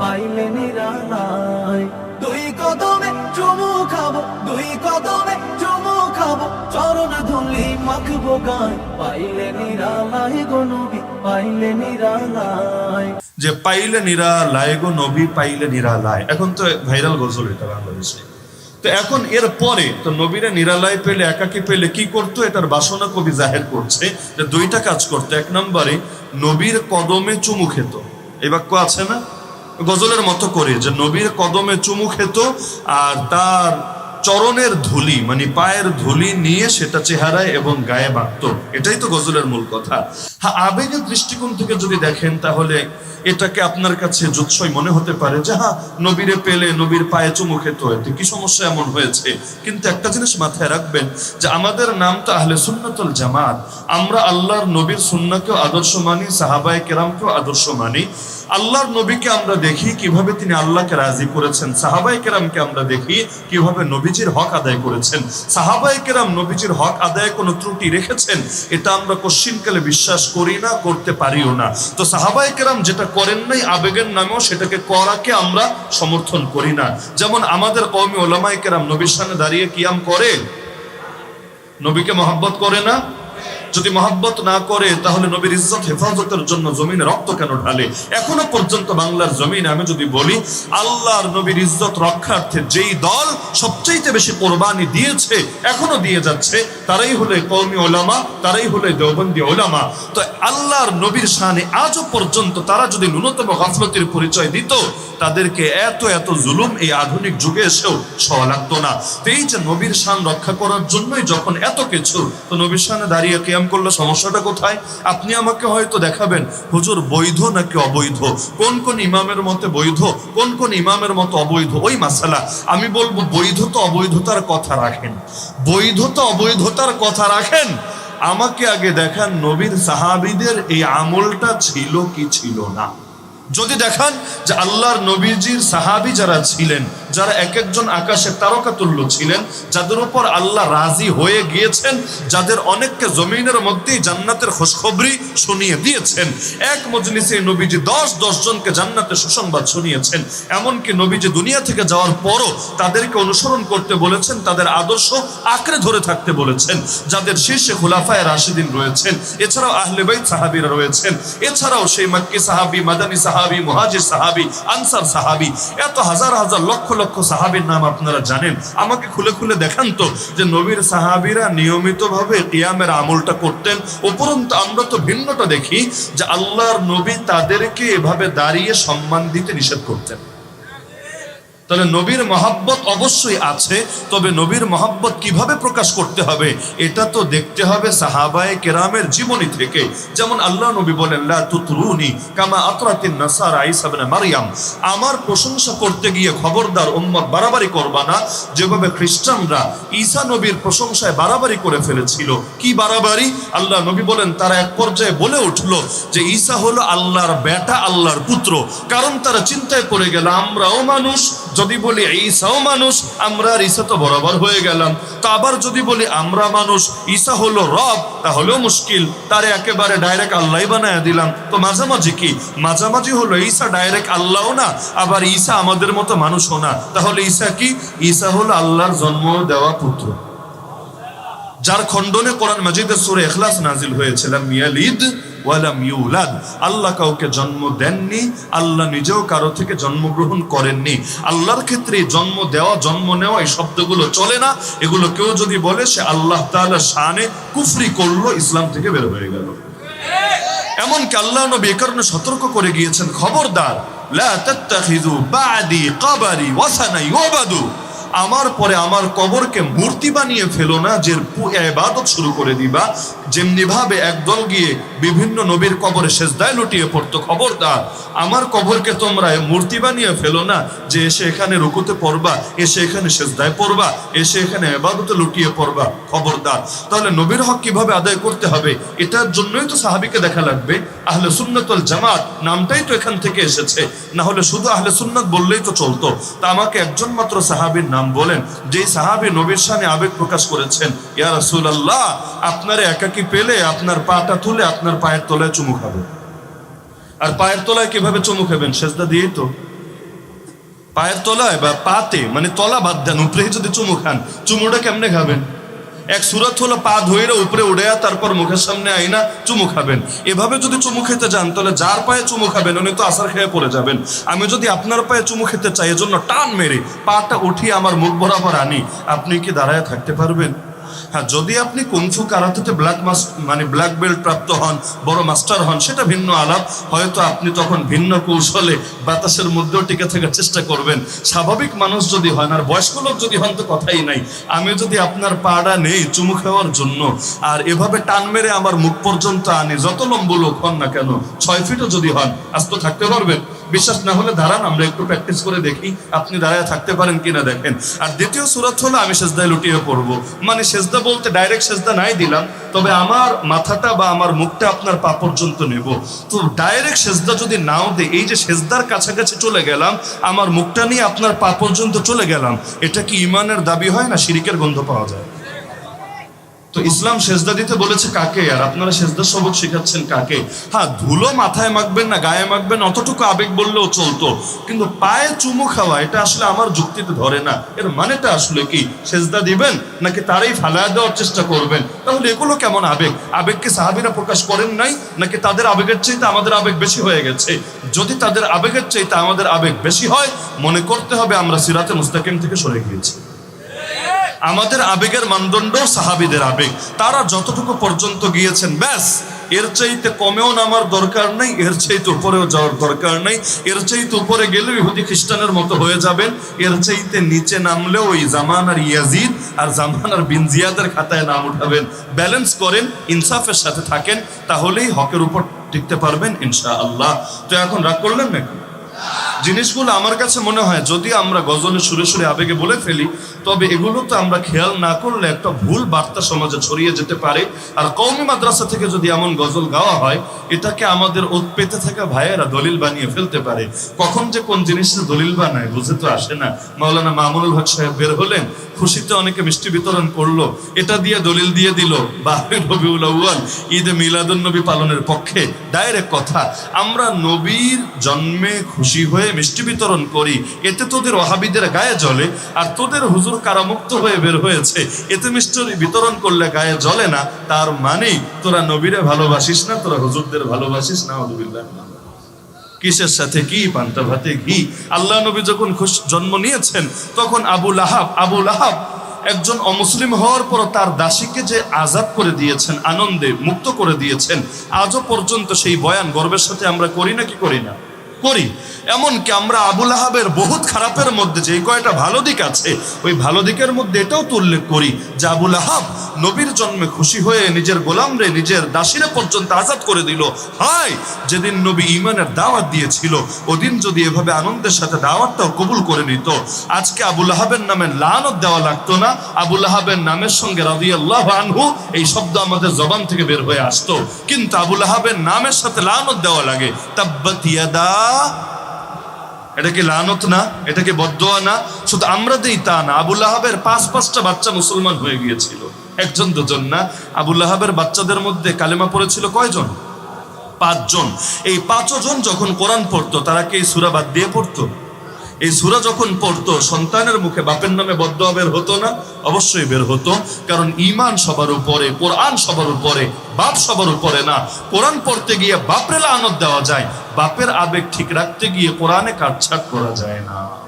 পাইলে নিরালায়। দুই কদমে চুমু খাব, দুই কদমে চুমু খাব, চরণ ধুলি মাখবো পাইলে গো নবী, পাইলে নিরালায়। যে পাইলে নিরালায় গো নবী, পাইলে নিরালায়। এখন তো ভাইরাল গজল এটা বাংলাদেশে। তো এখন এর পরে, তো নবীরা নিরালায় পেলে, একাকি পেলে কি করতো? এটার বাসনা কবি জাহের করছে যে দুইটা কাজ করতো। এক নম্বরে নবীর কদমে চুমু খেত। এই বাক্য আছে না? গজলের মতো করে যে নবীর কদমে চুমু খেত আর তার চরণের ধুলি মানে পায়ের ধুলি নিয়ে সেটা চেহারায় এবং গায়ে বাঁধত। এটাই তো গজলের মূল কথা। হ্যাঁ আবেগের দৃষ্টিকোণ থেকে যদি দেখেন, তাহলে এটাকে আপনার কাছে জুৎসই মনে হতে পারে যে হ্যাঁ নবীরে পেলে নবীর পায়ে চুমু খেত এতে কি সমস্যা এমন হয়েছে? কিন্তু একটা জিনিস মাথায় রাখবেন যে, আমাদের নাম তো আহলে সুন্নাতুল জামাত। আমরা আল্লাহর নবীর সুন্নাকেও আদর্শ মানি, সাহাবায়ে কেরামকেও আদর্শ মানি। আল্লাহর নবীকে আমরা দেখি কীভাবে তিনি আল্লাহকে রাজি করেছেন সাহাবাই কেরামকে আমরা দেখি কীভাবে নবীজির হক আদায় করেছেন। সাহাবাই কেরাম নবীজির হক আদায় কোনো ত্রুটি রেখেছেন? এটা আমরা কশ্চিনকালে বিশ্বাস করি না, করতে পারিও না। তো সাহাবাই কেরাম যেটা করেন নাই, আবেগের নামেও সেটাকে করাকে আমরা সমর্থন করি না। যেমন আমাদের কৌমি ওলামাই কেরাম নবীর সামনে দাঁড়িয়ে কিয়াম করে, নবীকে মহাব্বত করে না? যদি মহাব্বত না করে, তাহলে নবীর ইজ্জত, হেফাজতের জন্য জমিনে রক্ত কেন ঢালে? এখনও পর্যন্ত বাংলার জমিনে আমি যদি বলি, আল্লাহর নবীর ইজ্জত রক্ষার্থে যেই দল সবচাইতে বেশি কোরবানি দিয়েছে, এখনও দিয়ে যাচ্ছে, তারাই হলে কৌমি ওলামা, তারাই হলে দেওবন্দি ওলামা। তো আল্লাহর নবীর শানে আজও পর্যন্ত তারা যদি ন্যূনতম গাফলতির পরিচয় দিত, তাদেরকে এত এত জুলুম এই আধুনিক যুগে এসেও সওয়া লাগতো না। তো এই যে নবীর শান রক্ষা করার জন্যই যখন এত কিছু, তো নবীর শানে দাঁড়িয়ে কিয়াম করলে সমস্যাটা কোথায়? আপনি আমাকে হয়তো দেখাবেন, হুজুর বৈধ নাকি অবৈধ? কোন কোন ইমামের মতে বৈধ? কোন কোন ইমামের মতো অবৈধ? ওই মাসালা। আমি বলব বৈধতা অবৈধতার কথা রাখেন। বৈধতা অবৈধতার কথা রাখেন। আমাকে আগে দেখান নবীর সাহাবিদের এই আমলটা ছিল কি ছিল না। যদি দেখান যে আল্লাহর নবীজির সাহাবি যারা ছিলেন যারা এক একজন আকাশে তারকা তুল্য ছিলেন, যাদের উপর আল্লাহ রাজি হয়ে গিয়েছেন, যাদের অনেককে জমিনের মধ্যেই জান্নাতের খোঁজখবরি শুনিয়ে দিয়েছেন। এক মজলিসে নবীজি দশ দশ জনকে জান্নাতের সুসংবাদ শুনিয়েছেন। এমনকি নবীজি দুনিয়া থেকে যাওয়ার পরও তাদেরকে অনুসরণ করতে বলেছেন, তাদের আদর্শ আঁকড়ে ধরে থাকতে বলেছেন, যাদের শীর্ষে খোলাফায় রাশিদিন রয়েছেন, এছাড়াও আহলে বাইত সাহাবীরা রয়েছেন, এছাড়াও সেই মাক্কি সাহাবি, মাদানী সাহাবি, মুহাজির সাহাবি, আনসার সাহাবি, এত হাজার হাজার লক্ষ লক্ষ সাহাবির নাম আপনারা জানেন। আমাকে খুলে খুলে দেখান তো যে নবীর সাহাবিরা নিয়মিতভাবে কিয়ামের আমলটা করতেন। উপরন্ত আমরা তো ভিন্নটা দেখি যে আল্লাহর নবী তাদেরকে এভাবে দাঁড়িয়ে সম্মান দিতে নিষেধ করতেন। তাহলে নবীর মহাব্বত অবশ্যই আছে, তবে নবীর মহাব্বত কীভাবে প্রকাশ করতে হবে, এটা তো দেখতে হবে সাহাবায়ে কেরামের জীবনী থেকে। যেমন আল্লাহ নবী বলেন কামা ইবনে আমার প্রশংসা করতে গিয়ে খবরদার উম্মত বাড়াবাড়ি করবা না, যেভাবে খ্রিস্টানরা ঈসা নবীর প্রশংসায় বাড়াবাড়ি করে ফেলেছিল। কি বাড়াবাড়ি? আল্লাহ নবী বলেন, তারা এক পর্যায়ে বলে উঠল যে ঈসা হলো আল্লাহর বেটা, আল্লাহর পুত্র। কারণ তারা চিন্তায় পড়ে গেল, আমরাও মানুষ যদি বলি, ঈসাও মানুষ আমরা আর ঈসা তো বরাবর হয়ে গেলাম। তো আবার যদি বলি, আমরা মানুষ, ঈসা হলো রব, তাহলেও মুশকিল। তারে একেবারে ডাইরেক্ট আল্লাহ বানায় দিলাম। তো মাঝামাঝি কি? মাঝামাঝি হলো ঈসা ডাইরেক্ট আল্লাহও না, আবার ঈসা আমাদের মতো মানুষও না। তাহলে ঈসা কি? ঈসা হলো আল্লাহর জন্ম দেওয়া পুত্র। যার খণ্ডনে কোরআন মাজিদের সুরে এখলাস নাজিল হয়েছিল মিয়ালিদ ওয়ালাম ইউলাদ। আল্লাহ কাউকে জন্ম দেননি, আল্লাহ নিজেও কারও থেকে জন্মগ্রহণ করেননি। আল্লাহর ক্ষেত্রে জন্ম দেওয়া, জন্ম নেওয়া এই শব্দগুলো চলে না। এগুলো কেউ যদি বলে, সে আল্লাহ তাআলা শানে কুফরি করল, ইসলাম থেকে বের হয়ে গেল। এমনকি আল্লাহ নবী কারণে সতর্ক করে গিয়েছেন, খবরদার, লা তাত্তাখিযু বাদি কবরি ওয়াসানা ইউবাদু। আমার পরে আমার কবরকে মূর্তি বানিয়ে ফেলো না, যে ইবাদত শুরু করে দিবা। যেমনি ভাবে একদল গিয়ে বিভিন্ন নবীর কবরে সেজদায় লুটিয়ে পড়তো। খবরদার, আমার কবরকে তোমরা মূর্তি বানিয়ে ফেলো না, যে এসে এখানে রুকুতে পড়বা, এসে এখানে সেজদায় পড়বা, এসে এখানে এবাদতে লুটিয়ে পড়বা। খবরদার, তাহলে নবীর হক কীভাবে আদায় করতে হবে? এটার জন্যই তো সাহাবিকে দেখা লাগবে। আহলে সুন্নতুল জামাত নামটাই তো এখান থেকে এসেছে। না হলে শুধু আহলে সুন্নত বললেই তো চলতো। তা আমাকে একজন মাত্র সাহাবীর নাম বলেন, যেই সাহাবী নবীর সামনে আবেগ প্রকাশ করেছেন, ইয়া রাসূলুল্লাহ, আপনার একাকি পেলে আপনার পাটা তুলে আপনার পায়ের তলায় চুমু খাবে। আর পায়ের তলায় কীভাবে চুমু খাবেন? সেজদা দিয়েই তো। পায়ের তলায় বা পাতে মানে তলা বাদ দেন উপরে যদি চুমু খান, চুমুটা কেমনে খাবেন? এক সুরত হলো পা ধুয়ে উপরে উড়ে তারপর মুখের সামনে আইনা চুমু খাবেন। এভাবে যদি চুমু খেতে যান, তাহলে যার পায়ে চুমু খাবেন, উনি তো আসার খেয়ে পড়ে যাবেন। আমি যদি আপনার পায়ে চুমু খেতে চাই, এজন্য টান মেরে পাটা উঠিয়ে আমার মুখ বরাবর আনি। আপনি কি দাঁড়ায় থাকতে পারবেন? হ্যাঁ যদি আপনি কুংফু কারাতেতে ব্ল্যাক মানে ব্ল্যাক বেল্ট প্রাপ্ত হন, বড় মাস্টার হন, সেটা ভিন্ন আলাপ। হয়তো আপনি তখন ভিন্ন কৌশলে বাতাসের মধ্যেও টিকে থাকার চেষ্টা করবেন। স্বাভাবিক মানুষ যদি হন, আর বয়স্ক লোক যদি হন তো কথাই নাই। আমি যদি আপনার পাড়া নেই, চুমু খাওয়ার জন্য, আর এভাবে টান মেরে আমার মুখ পর্যন্ত আনি, যত লম্ব লোক হন না কেন, ছয় ফিটও যদি হন আস্ত থাকতে পারবেন। বিশ্বাস না হলে দাঁড়ান, আমরা একটু প্র্যাকটিস করে দেখি আপনি দাঁড়ায় থাকতে পারেন কিনা দেখেন। আর দ্বিতীয় সুরত হলো আমি সেজদায় লুটিয়ে পড়ব। মানে সেজদা বলতে ডাইরেক্ট সেজদা নাই দিলাম, তবে আমার মাথাটা বা আমার মুখটা আপনার পা পর্যন্ত নেব। তো ডাইরেক্ট সেজদা যদি নাও দেই, এই যে সেজদার কাছাকাছি চলে গেলাম, আমার মুখটা নিয়ে আপনার পা পর্যন্ত চলে গেলাম, এটা কি ইমানের দাবি হয় না শিরিকের গন্ধ পাওয়া যায়? তো ইসলাম সেজদা দিতে বলেছে কাকে? আর আপনারা সেজদা সবক শেখাচ্ছেন কাকে? হ্যাঁ ধুলো মাথায় মাখবেন না, গায়ে মাখবেন অতটুকু আবেগ বললেও চলতো। কিন্তু পায়ে চুমু খাওয়া, এটা আসলে আমার যুক্তিতে ধরে না। এর মানেটা আসলে কি? সেজদা দিবেন নাকি তারাই ফালায় দেওয়ার চেষ্টা করবেন? তাহলে এগুলো কেমন আবেগ? আবেগকে সাহাবিরা প্রকাশ করেন নাই নাকি তাদের আবেগের চাইতে আমাদের আবেগ বেশি হয়ে গেছে? যদি তাদের আবেগের চাইতে আমাদের আবেগ বেশি হয়, মনে করতে হবে আমরা সিরাতে মুস্তাকিম থেকে সরে গিয়েছি। আমাদের আবেগের মানদণ্ড সাহাবিদের আবেগ। তারা যতটুকু পর্যন্ত গিয়েছেন, ব্যাস, এর চাইতে কমেও নামার দরকার নেই, এর চাইতে উপরেও যাওয়ার দরকার নেই, এর চাইতে উপরে গেলেও ইহুদি খ্রিস্টানের মতো হয়ে যাবেন, এর চাইতে নিচে নামলেও ওই জামান আর ইয়াজিদ আর জামান আর বিন জিয়াদের খাতায় নাম উঠাবেন। ব্যালেন্স করেন, ইনসাফের সাথে থাকেন, তাহলেই হকের উপর টিকতে পারবেন ইনশা আল্লাহ তো এখন রাগ করলেন নাকি? জিনিসগুলো আমার কাছে মনে হয়, যদি আমরা গজলে সুরে সুরে আবেগে বলে ফেলি, তবে এগুলো তো আমরা খেয়াল না করলে একটা ভুল বার্তা সমাজে ছড়িয়ে যেতে পারে। আর কৌমি মাদ্রাসা থেকে যদি এমন গজল গাওয়া হয়, এটাকে আমাদের পেতে থাকা ভাইয়েরা দলিল বানিয়ে ফেলতে পারে। কখন যে কোন জিনিসের দলিল বানায়, বুঝে তো আসে না। মাওলানা মামুনুল হক সাহেব বের হলেন, খুশিতে অনেকে মিষ্টি বিতরণ করল। এটা দিয়ে দলিল দিয়ে দিল বাহির ঈদে মিলাদুন নবী পালনের পক্ষে। ডাইরেক্ট কথা, আমরা নবীর জন্মে খুশি হয়ে মিষ্টি বিতরণ করি। এতে তোদের ওহাবিদের গায়ে জ্বলে, আর তোদের হুজুর কারামুক্ত হয়ে বের হয়েছে। এতে মিষ্টি বিতরণ করলে গায়ে জ্বলে না, তার মানে তোরা নবীরে ভালোবাসিস না, তোরা হুজুরদের ভালোবাসিস না আলহামদুলিল্লাহ কিসের সাথে কি পান্তা ভাতে ঘি? আল্লাহ নবী যখন খুশ- জন্ম নিয়েছেন, তখন আবু লাহাব আবু লাহাব একজন অমুসলিম হওয়ার পর তার দাসীকে যে আজাদ করে দিয়েছেন, আনন্দে মুক্ত করে দিয়েছেন, আজও পর্যন্ত সেই বয়ান গর্বের সাথে আমরা করি না কি করি না? করি। এমনকি আমরা আবুল আহাবের বহুত খারাপের মধ্যে যে কয়টা ভালো দিক আছে, ওই ভালো দিকের মধ্যে এটাও তো উল্লেখ করি যে আবুল আহাব নবীর জন্মে খুশি হয়ে নিজের গোলামরে নিজের দাসীরা পর্যন্ত আজাদ করে দিল। হাই যেদিন নবী ইমানের দাওয়াত দিয়েছিল, ওদিন যদি এভাবে আনন্দের সাথে দাওয়াতটাও কবুল করে নিত। আজকে আবুল আহাবের নামে লানত দেওয়া লাগতো না। আবুল আহাবের নামের সঙ্গে রাদিয়াল্লাহ আনহু এই শব্দ আমাদের জবান থেকে বের হয়ে আসতো। কিন্তু আবুল আহাবের নামের সাথে লানত দেওয়া লাগে। তাব্বাত ইয়াদা এটা কি লানত না? এটা কি বদোয়া না? শুধু আমরা তা না। আবুল আহাবের পাঁচ পাঁচটা বাচ্চা মুসলমান হয়ে গিয়েছিল। একজন, দুজন না? আবুল আহাবের বাচ্চাদের মধ্যে কালেমা পড়েছিল কয়জন? পাঁচজন। এই পাঁচজন যখন কোরআন পড়তো, তারা কি সুরা বাদ দিয়ে পড়তো? এই সুরা যখন পড়তো, সন্তানের মুখে বাপের নামে বদ্ধ বের হতো না, অবশ্যই বের হতো। কারণ ইমান সবার উপরে, কোরআন সবার উপরে, বাপ সবার উপরে না। কোরআন পড়তে গিয়ে বাপরে লানত দেওয়া যায়, বাপের আবেগ ঠিক রাখতে গিয়ে কোরআনে কাটছাট করা যায় না।